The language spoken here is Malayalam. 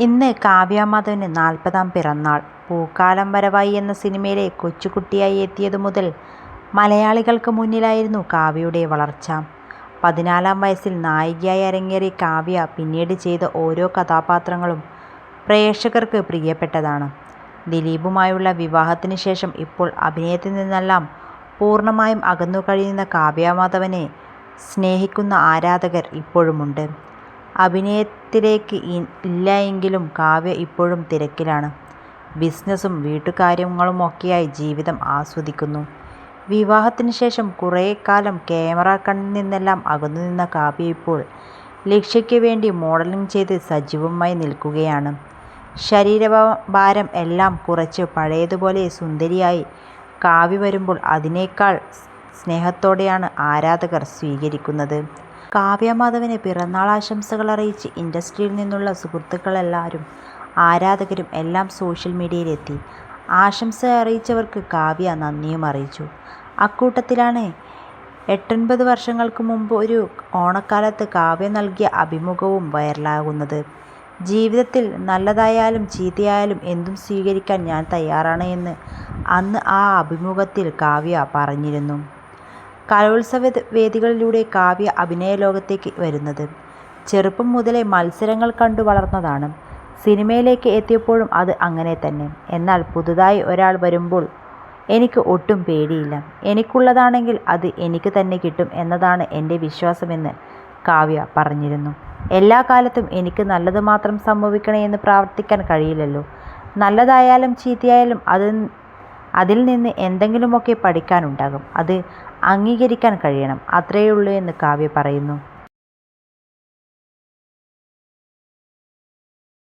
ഇന്ന് കാവ്യാമാധവന് നാൽപ്പതാം പിറന്നാൾ. പൂക്കാലം വരവായി എന്ന സിനിമയിലെ കൊച്ചുകുട്ടിയായി എത്തിയതു മുതൽ മലയാളികൾക്ക് മുന്നിലായിരുന്നു കാവ്യയുടെ വളർച്ച. പതിനാലാം വയസ്സിൽ നായികയായി അരങ്ങേറിയ കാവ്യ പിന്നീട് ചെയ്ത ഓരോ കഥാപാത്രങ്ങളും പ്രേക്ഷകർക്ക് പ്രിയപ്പെട്ടതാണ്. ദിലീപുമായുള്ള വിവാഹത്തിന് ശേഷം ഇപ്പോൾ അഭിനയത്തിൽ നിന്നെല്ലാം പൂർണമായും അകന്നു കഴിയുന്ന കാവ്യാമാധവനെ സ്നേഹിക്കുന്ന ആരാധകർ ഇപ്പോഴുമുണ്ട്. അഭിനയത്തിലേക്ക് ഇല്ല എങ്കിലും കാവ്യ ഇപ്പോഴും തിരക്കിലാണ്. ബിസിനസും വീട്ടുകാര്യങ്ങളുമൊക്കെയായി ജീവിതം ആസ്വദിക്കുന്നു. വിവാഹത്തിന് ശേഷം കുറേക്കാലം ക്യാമറക്കണ്ണിൽ നിന്നെല്ലാം അകന്നുനിന്ന കാവ്യ ഇപ്പോൾ ലക്ഷ്യയ്ക്ക് വേണ്ടി മോഡലിംഗ് ചെയ്ത് സജീവമായി നിൽക്കുകയാണ്. ശരീരഭാരം എല്ലാം കുറച്ച് പഴയതുപോലെ സുന്ദരിയായി കാവ്യ വരുമ്പോൾ അതിനേക്കാൾ സ്നേഹത്തോടെയാണ് ആരാധകർ സ്വീകരിക്കുന്നത്. കാവ്യാമാധവന് പിറന്നാളാശംസകൾ അറിയിച്ച് ഇൻഡസ്ട്രിയിൽ നിന്നുള്ള സുഹൃത്തുക്കളെല്ലാവരും ആരാധകരും എല്ലാം സോഷ്യൽ മീഡിയയിലെത്തി. ആശംസ അറിയിച്ചവർക്ക് കാവ്യ നന്ദിയും അറിയിച്ചു. അക്കൂട്ടത്തിലാണ് എട്ടൊൻപത് വർഷങ്ങൾക്ക് മുമ്പ് ഒരു ഓണക്കാലത്ത് കാവ്യ നൽകിയ അഭിമുഖവും വൈറലാകുന്നത്. ജീവിതത്തിൽ നല്ലതായാലും ചീത്തയായാലും എന്തും സ്വീകരിക്കാൻ ഞാൻ തയ്യാറാണ് എന്ന് അന്ന് ആ അഭിമുഖത്തിൽ കാവ്യ പറഞ്ഞിരുന്നു. കലോത്സവ വേദികളിലൂടെ കാവ്യ അഭിനയ ലോകത്തേക്ക് വരുന്നത്. ചെറുപ്പം മുതലേ മത്സരങ്ങൾ കണ്ടു വളർന്നതാണ്. സിനിമയിലേക്ക് എത്തിയപ്പോഴും അത് അങ്ങനെ തന്നെ. എന്നാൽ പുതുതായി ഒരാൾ വരുമ്പോൾ എനിക്ക് ഒട്ടും പേടിയില്ല. എനിക്കുള്ളതാണെങ്കിൽ അത് എനിക്ക് തന്നെ കിട്ടും എന്നതാണ് എന്റെ വിശ്വാസമെന്ന് കാവ്യ പറഞ്ഞിരുന്നു. എല്ലാ കാലത്തും എനിക്ക് നല്ലത് മാത്രം സംഭവിക്കണേ എന്ന് പ്രാർത്ഥിക്കാൻ കഴിയില്ലല്ലോ. നല്ലതായാലും ചീത്തയായാലും അത് അതിൽ നിന്ന് എന്തെങ്കിലുമൊക്കെ പഠിക്കാനുണ്ടാകും. അത് അംഗീകരിക്കാൻ കഴിയണം. അത്രയേയുള്ളൂ എന്ന് കാവ്യ പറയുന്നു.